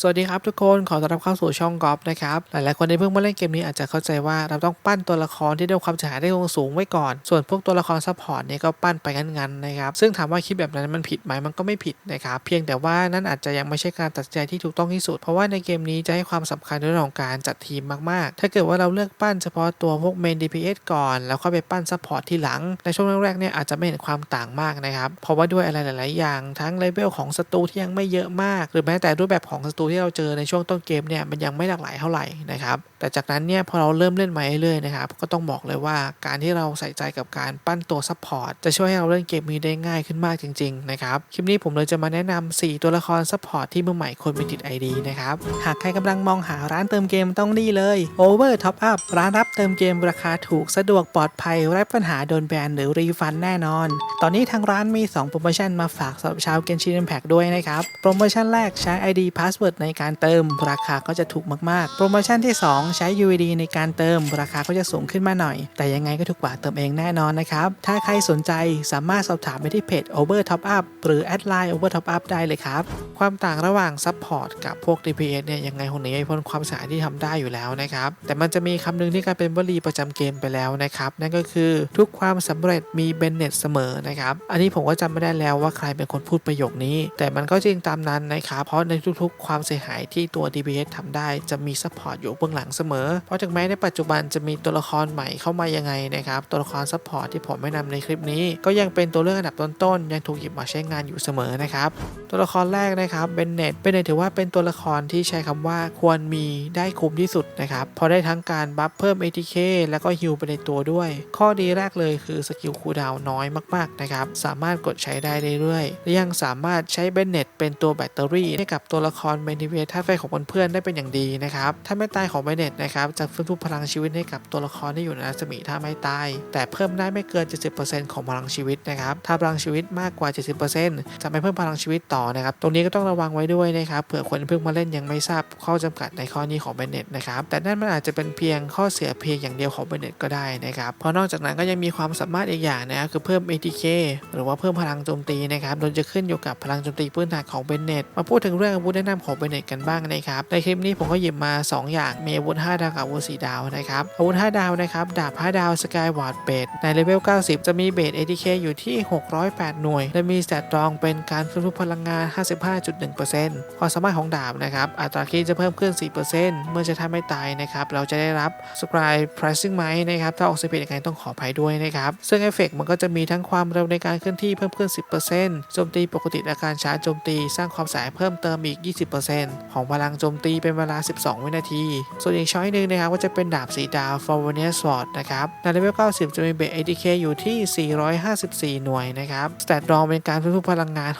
สวัสดีครับทุกคนขอต้อนรับเข้าสู่ช่องกอล์ฟนะครับหลายๆคนที่เพิ่งมาเล่นเกมนี้อาจจะเข้าใจว่าเราต้องปั้นตัวละครที่ได้ความเสียหายได้สูงไว้ก่อน ส่วนพวกตัวละครซัพพอร์ตเนี่ยก็ปั้นไปงั้นๆนะครับซึ่งถามว่าคิดแบบนั้นมันผิดไหมมันก็ไม่ผิดนะครับเพียงแต่ว่านั่นอาจจะยังไม่ใช่การตัดใจที่ถูกต้องที่สุด เพราะว่าในเกมนี้จะให้ความสำคัญในเรื่องของการจัดทีมมากๆ ถ้าเกิดว่าเราเลือกปั้นเฉพาะตัวพวกเมน DPS ก่อน แล้วค่อยไปปั้นซัพพอร์ตทีหลังในช่วงแรกๆเนี่ยอาจจะไม่เห็นความต่างมากนะครับเพราะว่าด้วยอะไรหลาย ๆ อย่างทั้งเลเวลของศัตรูที่ยังไม่เยอะมาก หรือแม้แต่รูปแบบของศัตรูที่เราเจอในช่วงต้นเกมเนี่ยมันยังไม่หลากหลายเท่าไหร่นะครับ แต่จากนั้นเนี่ยพอเราเริ่มเล่นมาเรื่อยๆนะครับก็ต้องบอกเลยว่าการที่เราใส่ใจกับการปั้นตัวซัพพอร์ตจะช่วยให้เราเล่นเกมนี้ได้ง่ายขึ้นมากจริงๆนะครับคลิปนี้ผมเลยจะมาแนะนำ4ตัวละครซัพพอร์ตที่มือใหม่ควรมีติด ID นะครับหากใครกำลังมองหาร้านเติมเกมต้องนี่เลย Over Top Up ร้านรับเติมเกมราคาถูกสะดวกปลอดภัยไร้ปัญหาโดนแบนหรือรีฟันแน่นอน ตอนนี้ทางร้านมี 2 โปรโมชั่นมาฝากสำหรับชาวเกนชินแพ็กด้วยนะครับโปรโมชั่นแรกใช้ ID Password ในการเติมราคาก็จะถูกมากๆ โปรโมชั่นที่ 2 ใช้ UID ในการเติมราคาก็จะสูงขึ้นมาหน่อย แต่ยังไงก็ถูกกว่าเติมเองแน่นอนนะครับ ถ้าใครสนใจสามารถสอบถามไปที่เพจ Over Top Up หรือแอดไลน์ Over Top Up ได้เลยครับ ความต่างระหว่าง Support กับพวก DPS เนี่ยยังไงคนนี้ไม่พ้นความสาดที่ทำได้อยู่แล้วนะครับ แต่มันจะมีคำหนึงที่กลายเป็นวลีประจำเกมไปแล้วนะครับ นั่นก็คือทุกความสำเร็จมีเบนเน็ตเสมอนะครับ อันนี้ผมก็จำไม่ได้แล้วว่าใครเป็นคนพูดประโยคนี้ แต่มันก็จริงตามนั้นนะครับ เพราะในทุกๆ ความเสียหายที่ตัว DPS ทำได้จะมี Support อยู่เบื้องหลังเสมอ เพราะถึงแม้ในปัจจุบันจะมีตัวละครใหม่เข้ามายังไงนะครับ ตัวละคร Support ที่ผมไม่นำในคลิปนี้ ก็ยังเป็นตัวเลือกอันดับต้นๆ ยังถูกหยิบมาใช้งานอยู่เสมอนะครับ ตัวละครแรกนะครับเบนเน็ตเบนเน็ตถือว่าเป็นตัวละครที่ใช้คำว่าควรมีได้คุ้มที่สุดนะครับพราะได้ทั้งการบัฟเพิ่ม ATK แล้วก็ฮิลไปในตัวด้วย ข้อดีแรกเลยคือสกิลคูลดาวน้อยมากๆนะครับสามารถกดใช้ได้เรื่อยๆและยังสามารถใช้เบนเน็ตเป็นตัวแบตเตอรี่ให้กับตัวละครเมนิเวทธาตุไฟของเพื่อนๆได้เป็นอย่างดีนะครับถ้าไม่ตายของเบนเน็ตนะครับจะฟื้นฟูพลังชีวิตให้กับตัวละครที่อยู่ในรัศมีถ้าไม่ตาย แต่เพิ่มได้ไม่เกิน 70%ของพลังชีวิตนะครับถ้าพลังชีวิตมากกว่า 70%จะไม่เพิ่มพลังชีวิตต่อนะครับตรงนี้ก็ต้องระวังไว้ด้วยนะครับเผื่อคนเพิ่งมาเล่นยังไม่ทราบข้อจำกัดในข้อนี้ของเบนเน็ตนะครับแต่นั่นมันอาจจะเป็นเพียงข้อเสียเพียงอย่างเดียวของเบนเน็ตก็ได้นะครับเพราะนอกจากนั้นก็ยังมีความสามารถอีกอย่างนะคือเพิ่ม ATK หรือว่าเพิ่มพลังโจมตีนะครับโดยจะขึ้นอยู่กับพลังโจมตีพื้นฐานของเบนเน็ตมาพูดถึงเรื่องอาวุธแนะนำของเบนเน็ตกันบ้างนะครับในคลิปนี้ผมก็หยิบมา 2 อย่างมีอาวุธ 5 ดาวกับอาวุธ4ดาวนะครับอาวุธ 5 ดาวนะครับดาบ 5 ดาวสกายวอร์ดเบดในเลเวล 90 จะมีเบด ATK อยู่ที่ 608 หน่วย และมีสแตทรองเป็นการฟื้นฟูพลังงาน 55.1%ความสามารถของดาบนะครับอัตราคีจะเพิ่มขึ้น 4%เมื่อจะทำไม่ตายนะครับเราจะได้รับสกาย pricing ไหมนะครับถ้าออกสียผิดยังไงต้องขออภัยด้วยนะครับซึ่งเอฟเฟกมันก็จะมีทั้งความเร็วในการเคลื่อนที่เพิ่มขึ้น 10%โจมตีปกติและการชาร์จโจมตีสร้างความสายเพิ่มเติมอีก 20%ของพลังโจมตีเป็นเวลา 12 วินาที ส่วนอีกช้อยหนึ่งนะครับก็จะเป็นดาบสีดาว f o r w a n i a Sword นะครับในเลเวล 90 จะมีเบส ATK อยู่ที่ 454 หน่วยนะครับสแตทรองเป็นการฟื้นฟูพลังงาน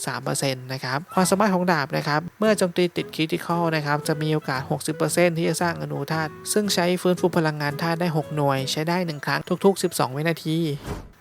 61.3%นะครับความสามารถของดาบนะครับเมื่อโจมตีติดคริติคอลนะครับจะมีโอกาส 60%ที่จะสร้างอนุธาตุซึ่งใช้ฟื้นฟูพลังงานธาตุได้ 6 หน่วย ใช้ได้ 1 ครั้งทุก ๆ 12 วินาที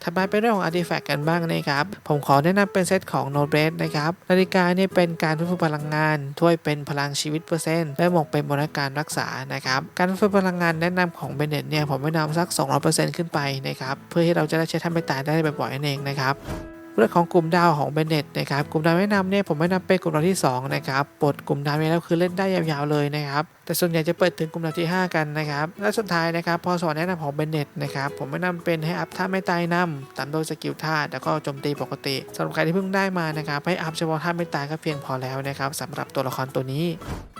ถัดมาเป็นเรื่องของอาร์ติแฟกต์กันบ้างนะครับ ผมขอแนะนำเป็นเซตของโนเบรสนะครับ นาฬิกาเนี่ยเป็นการฟื้นฟูพลังงาน ถ้วยเป็นพลังชีวิตเปอร์เซ็นต์ และหมวกเป็นบริการรักษา นะครับ การฟื้นพลังงานแนะนำของเบนเน็ตเนี่ยผมแนะนำสัก 200%ขึ้นไปนะครับ เพื่อที่เราจะได้ใช้ทำไปตายได้บ่อยๆนั่นเองนะครับ เรื่องของกลุ่มดาวของเบนเน็ตนะครับกลุ่มดาวแนะนำเนี่ยผมแนะนำเป็นกลุ่มดาวที่2นะครับปลดกลุ่มดาวไปแล้วคือเล่นได้ยาวๆเลยนะครับแต่ส่วนใหญ่จะเปิดถึงกลุ่มดาวที่ 5 กันนะครับและสุดท้ายนะครับพอสอนแนะนำของเบนเน็ตนะครับผมแนะนำเป็นให้อัพท่าไม่ตายนำตามโดยสกิลท่าแล้วก็โจมตีปกติสำหรับใครที่เพิ่งได้มานะครับให้อัพเฉพาะท่าไม่ตายก็เพียงพอแล้วนะครับสำหรับตัวละครตัวนี้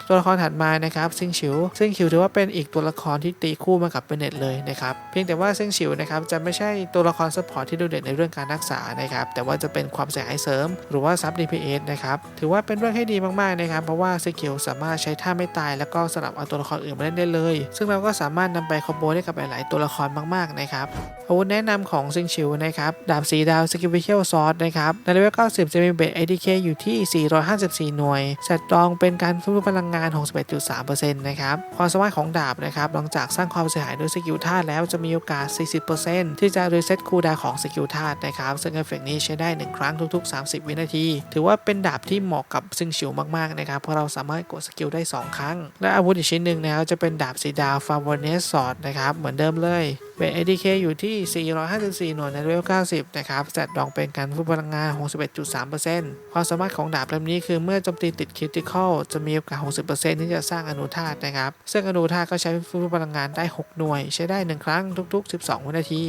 ตัวละครถัดมานะครับซิงฉิวซิงฉิวถือว่าเป็นอีกตัวละครที่ตีคู่มากับเบนเน็ตเลยนะครับเพียงแต่ว่าซิงฉิวนะครับจะไม่ใช่ตัวละครซัพพอร์ตที่โดดเด่นในเรื่องการรักษานะครับแต่ว่าจะเป็นความเสียหายเสริม หรือว่าซับ DPS นะครับ ถือว่าเป็นเรื่องให้ดีมากๆนะครับ เพราะว่าสกิลสามารถใช้ท่าไม่ตาย แล้วก็สลับเอาตัวละครอื่นมาเล่นได้เลย ซึ่งเราก็สามารถนำไปคอมโบได้กับหลายๆตัวละครมากๆนะครับอาวุธแนะนำของซิงชิวนะครับ ดาบสีดาวสกิลวิเชียลซอสนะครับ ในเลเวล90 จะมีเบส ADK อยู่ที่ 454 หน่วยแซตรองเป็นการฟื้นฟูพลังงาน 61.3%นะครับ ความสามารถของดาบนะครับ หลังจากสร้างความเสียหายด้วยสกิลธาตุแล้วจะมีโอกาส 40%ที่จะรีเซ็ตคูลดาวของสกิลธาตุนะครับ ซึ่งเอฟเฟกต์นี้ใช้ได้ 1 ครั้งทุก ๆ 30 วินาที ถือว่าเป็นดาบที่เหมาะกับซิงชิวมากๆนะครับเพราะเราสามารถกดสกิลได้ 2 ครั้ง และอาวุธอีกชิ้นหนึ่งนะครับจะเป็นดาบสีดาวฟาวเนสซอดนะครับเหมือนเดิมเลยเบบส ADK อยู่ที่ 454 หน่วยในเลเวล 90 นะครับจัดดองเป็นการฟื้นพลังงาน 61.3%ความสามารถของดาบเล่มนี้คือเมื่อโจมตีติดคริติคอลจะมีโอกาส 60%ที่จะสร้างอนุธาตุนะครับ ซึ่งอนุธาตุก็ใช้ฟื้นพลังงานได้ 6 หน่วย ใช้ได้ 1 ครั้งทุก ๆ 12 วินาที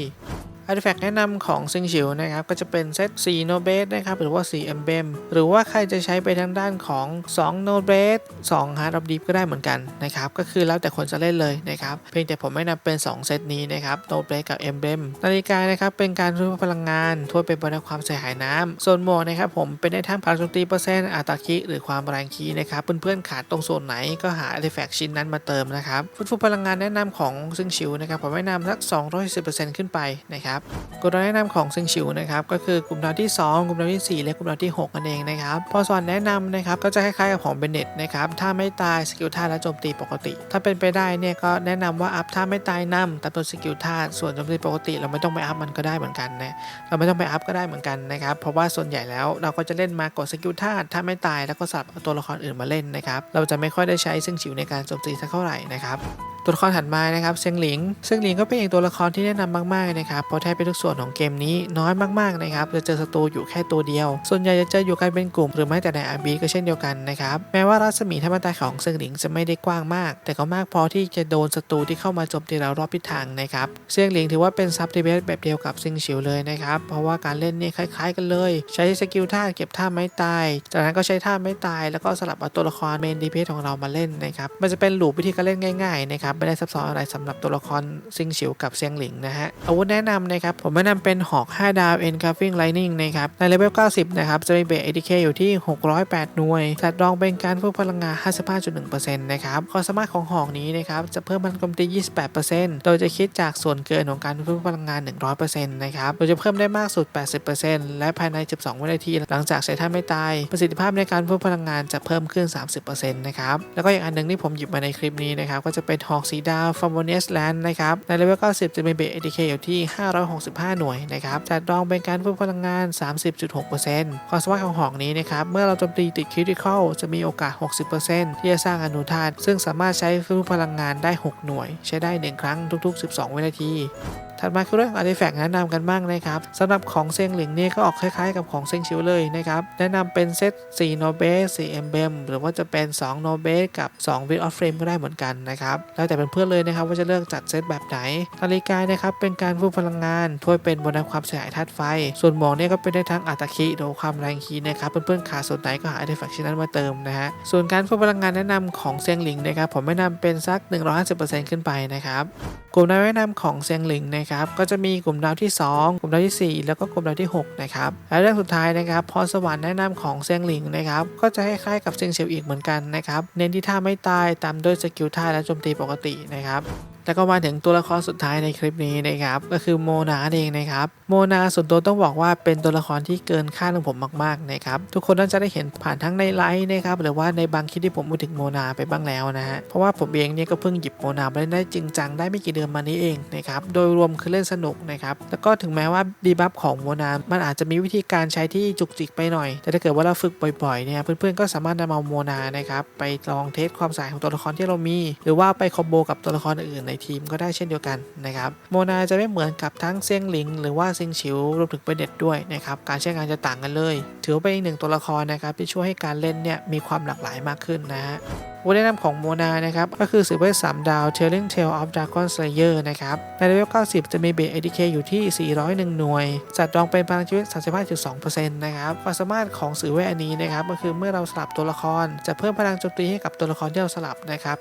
อาร์ติแฟกต์แนะนำของซิงชิวนะครับ ก็จะเป็นเซต4 No b a s นะครับ หรือว่า 4 Emblem หรือว่าใครจะใช้ไปทางด้านของ2 No b a s e 2 Heart of Deep ก็ได้เหมือนกันนะครับ ก็คือแล้วแต่คนจะเล่นเลยนะครับ เพียงแต่ผมไม่นำเป็น 2 เซตนี้นะครับ No b a s กับ Emblem นาฬิกานะครับ เป็นการทุ่พลังงานทั่วเป็นบนความเสียหายน้ำส่วนหมวกนะครับผมเป็นได้ทั้งพลังโจมตีเปอร์เซ็นต์อัตราคิหรือความแรงคีนะครับเพื่อนๆขาดตรงส่วนไหนก็หาอาร์ติแฟกต์ชิ้นนั้นมาเติมนะครับฟื้นฟูพลังงานแนะนำของซิงชิวนะครับผมแนะนำสัก 210%ขึ้นไปนะครับกฎแนะนำของซิงชิวนะครับก็คือกลุ่มดาวที่ 2 กลุ่มดาวที่ 4 และกลุ่มดาวที่6นั่นเองนะครับพอสอนแนะนำนะครับก็จะคล้ายๆกับของเบนเน็ตนะครับถ้าไม่ตายสกิลท่าและโจมตีปกติ ถ้าเป็นไปได้เนี่ยก็แนะนำว่าอัพท่าไม่ตายนำตามตัวสกิลท่าส่วนโจมตีปกติ เราไม่ต้องไปอัพมันก็ได้เหมือนกันนะเราไม่ต้องไปอัพก็ได้เหมือนกันนะครับเพราะว่าส่วนใหญ่แล้วเราก็จะเล่นมากดสกิลท่าถ้าไม่ตายแล้วก็สับตัวละครอื่นมาเล่นนะครับเราจะไม่ค่อยได้ใช้ซิงชิวในการโจมตีสักเท่าไหร่นะครับ ตัวละครถัดมานะครับเซียงหลิงเซียงหลิงก็เป็นอีกตัวละครที่แนะนำมากๆนะครับเพราะแทบเป็นทุกส่วนของเกมนี้น้อยมากๆนะครับจะเจอศัตรูอยู่แค่ตัวเดียว ส่วนใหญ่จะเจออยู่กันเป็นกลุ่มหรือไม่แต่ในอาบีก็เช่นเดียวกันนะครับแม้ว่ารัศมีธรรมตายของเซียงหลิงจะไม่ได้กว้างมาก แต่ก็มากพอที่จะโดนศัตรูที่เข้ามาโจมตีเรารอบทิศทางนะครับเซียงหลิงถือว่าเป็นซับเทเบสแบบเดียวกับซิงชิวเลยนะครับเพราะว่าการเล่นนี่คล้าย ๆ กันเลย ใช้สกิลท่าเก็บท่าไม้ตายจากนั้นก็ใช้ท่าไม้ตาย แล้วก็สลับเอาตัวละครเมนดีเพสของเรามาเล่นนะครับมันจะเป็นหลูปวิธีการเล่นง่ายๆนะครับไม่ได้ซับซ้อนอะไรสำหรับตัวละครซิงฉิวกับเซียงหลิงนะฮะอาวุธแนะนำนะครับผมแนะนำเป็นหอก 5 ดาว e n c a r v i n g Lightning นะครับในเลเวล 90 นะครับจะมีเบส ADK อยู่ที่ 608 หน่วยจัดรองเป็นการเพิ่มพลังงาน 55.1%นะครับความสามารถของหอกนี้นะครับจะเพิ่มพลังโจมตี 28%โดยจะคิดจากส่วนเกินของการเพิ่มพลังงาน 100%นะครับโดยจะเพิ่มได้มากสุด 80%และภายใน 12 วินาที หลังจากใช้ท่าไม่ตาย ประสิทธิภาพในการเพิ่มพลังงานจะเพิ่มขึ้น 30%นะครับแล้วก็อย่างอันหนึ่งที่ผมหยิบมาในคลิปนี้นะครับก็จะเป็นหอกสีดาวฟอร์โมเนสแลนด์นะครับในเลเวล90 จะมีเบส ADK อยู่ที่ 565 หน่วยนะครับจัดรองเป็นการเพิ่มพลังงาน 30.6%ความสามารถของหอกนี้นะครับเมื่อเราโจมตีติดคริติคอลจะมีโอกาส 60%ที่จะสร้างอนุธาตุซึ่งสามารถใช้เพิ่มพลังงานได้ 6 หน่วย ใช้ได้ 1 ครั้งทุก ๆ 12 วินาที ถัดมาคือเรื่องอาร์ติแฟกต์แนะนำกันบ้างนะครับสำหรับของเซียงหลิงเนี่ยก็ออกคล้ายๆกับของเซียงชิวเลยนะครับแนะนำเป็นเซต4 no base 4 emblem หรือว่าจะเป็น2 no base กับ2 with of frame ก็ได้เหมือนกันนะครับแล้วแต่เป็นเพื่อนๆเลยนะครับว่าจะเลือกจัดเซตแบบไหนนาฬิกานะครับเป็นการฟื้นพลังงานถ้วยเป็นบนความเสียหายธาตุไฟ ส่วนหมอกเนี่ยก็เป็นได้ทั้งอัตคิหรือความแรงคีนะครับเพื่อนๆขาดส่วนไหนก็หาอาร์ติแฟกต์ชิ้นนั้นมาเติมนะฮะส่วนการฟื้นพลังงานแนะนำของเซียงหลิงนะครับผมแนะนำเป็นสัก 150%ขึ้นไปนะครับกลุ่มดาวแนะนำของเซงหลิงนะครับก็จะมีกลุ่มดาวที่ 2 กลุ่มดาวที่ 4 แล้วก็กลุ่มดาวที่6นะครับและเรื่องสุดท้ายนะครับพรสวรรค์แนะนำของเซียงหลิงนะครับก็จะคล้ายๆกับเซียงเฉียวอีกเหมือนกันนะครับเน้นที่ท่าไม่ตายตามด้วยสกิลท่าและโจมตีปกตินะครับ แล้วก็มาถึงตัวละครสุดท้ายในคลิปนี้นะครับ ก็คือโมนาเองนะครับ โมนาส่วนตัวต้องบอกว่าเป็นตัวละครที่เกินคาดของผมมากๆนะครับ ทุกคนน่าจะได้เห็นผ่านทั้งในไลฟ์นะครับหรือว่าในบางคลิปที่ผมพูดถึงโมนาไปบ้างแล้วนะฮะ เพราะว่าผมเองเนี่ยก็เพิ่งหยิบโมนามาเล่นได้จริงจังได้ไม่กี่เดือนมานี้เองนะครับ โดยรวมคือเล่นสนุกนะครับ แล้วก็ถึงแม้ว่าดีบัฟของโมนา มันอาจจะมีวิธีการใช้ที่จุกจิกไปหน่อย แต่ถ้าเกิดว่าเราฝึกบ่อยๆเนี่ยเพื่อนๆก็สามารถนำเอาโมนานะครับไปลองเทสความสายของตัวละครที่เรามี หรือว่าไปคอมโบกับตัวละครอื่นๆในทีมก็ได้เช่นเดียวกันนะครับโมนาจะไม่เหมือนกับทั้งเซียงหลิง หรือว่าซิงฉิวรวมถึงเบเด็ดด้วยนะครับการใช้งานจะต่างกันเลย ถือเป็นอีกหนึ่งตัวละครนะครับที่ช่วยให้การเล่นเนี่ยมีความหลากหลายมากขึ้นนะฮะ วัฒนธรรมของโมนานะครับก็คือสืบเวท3ดาว Telling Tale of Dragon Slayer นะครับในเลเวล90 จะมีเบส ADK อยู่ที่ 401 หน่วย จัดรองเป็นพลังชีวิต 35.2%นะครับความสามารถของสือเวทอันนี้นะครับก็คือเมื่อเราสลับตัวละคร จะเพิ่มพลังโจมตีให้กับตัวละครที่เราสลับนะครับ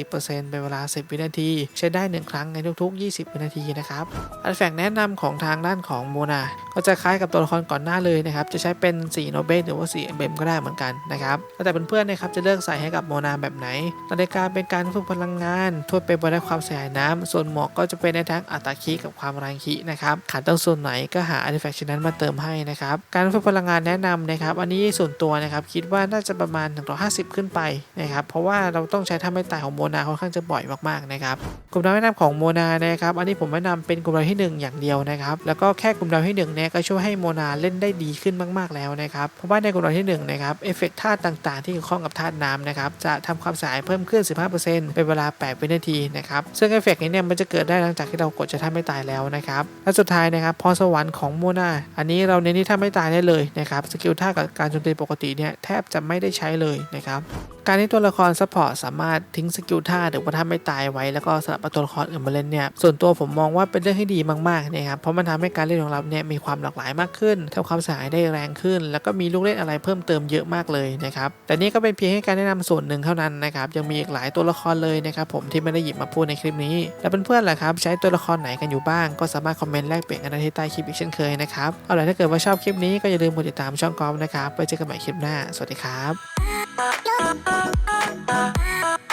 24%เป็นเวลา 10 วินาที ใช้ได้ 1 ครั้งในทุกๆ 20 วินาทีนะครับอันแฝงแนะนำของทางด้านของโมนา ก็จะคล้ายกับตัวละครก่อนหน้าเลยนะครับจะใช้เป็น4โนเบหรือว่า4เอมเบมก็ได้เหมือนกันนะครับแล้วแต่เพื่อนๆนะครับจะเลือกใส่ให้กับโมนาแบบไหนนาฬิกาเป็นการเพิ่มพลังงานทั่วไปบนได้ความเสียหายน้ำส่วนหมวกก็จะเป็นในทั้งอัตราคีกับความแรงคีนะครับขาดตรงส่วนไหนก็หาอาร์ติแฟกต์ชิ้นนั้นมาเติมให้นะครับการเพิ่มพลังงานแนะนำนะครับอันนี้ส่วนตัวนะครับคิดว่าน่าจะประมาณ 150 ขึ้นไปนะครับเพราะว่าเราต้องใช้ท่าไม่ตายของโมนาค่อนข้างจะบ่อยมากๆนะครับกลุ่มดาวแนะนำของโมนานะครับอันนี้ผมแนะนำเป็นกลุ่มดาวที่ 1 อย่างเดียวนะครับแล้วก็แค่กลุ่มดาวที่1เนี่ยก็ช่วยให้โมนาเล่นได้ดีขึ้นมากๆแล้วนะครับ เพราะว่าในกลุ่มดาวที่1นะครับเอฟเฟกต์ธาตุต่างๆ ที่เกี่ยวข้องกับธาตุน้ำนะครับจะทำความสียหายเพิ่มขึ้น 15%เป็นเวลา 8 วินาทีนะครับซึ่งเอฟเฟกต์นี้เนี่ยมันจะเกิดได้หลังจากที่เรากดจะท่าไม่ตายแล้วนะครับและสุดท้ายนะครับพรสวรรค์ของโมนาอันนี้เราเน้นที่ท่าไม่ตายได้เลยนะครับสกิลท่ากับการโจมตีปกติเนี่ยแทบจะไม่ได้ใช้เลยนะครับการที่ตัวละครซัพพอร์ตสามารถทิ้งสกิลท่าหรือว่าท่าไม่ตายไว้แล้วก็สลับตัวละครอื่นมาเล่นเนี่ยส่วนตัวผมมองว่าเป็นเรื่องที่ดีมากๆนะครับเพราะมันทำให้การเล่นของเราเนี่ยมีความหลากหลายมากขึ้นทำความสียหายได้แรงขึ้น แล้วก็มีลูกเล่นอะไรเพิ่มเติมเยอะมากเลยนะครับแต่นี่ก็เป็นเพียงแค่การแนะนำส่วนหนึ่งเท่านั้นนะครับยังมีอีกหลายตัวละครเลยนะครับผมที่ไม่ได้หยิบมาพูดในคลิปนี้ แล้วเพื่อนๆล่ะครับใช้ตัวละครไหนกันอยู่บ้าง ก็สามารถคอมเมนต์แลกเปลี่ยนกันได้ที่ใต้คลิปอีกเช่นเคยนะครับเอาล่ะถ้าเกิดว่าชอบคลิปนี้ก็อย่าลืมกดติดตามช่องกอล์ฟนะครับไว้เจอกันใหม่คลิปหน้า สวัสดีครับ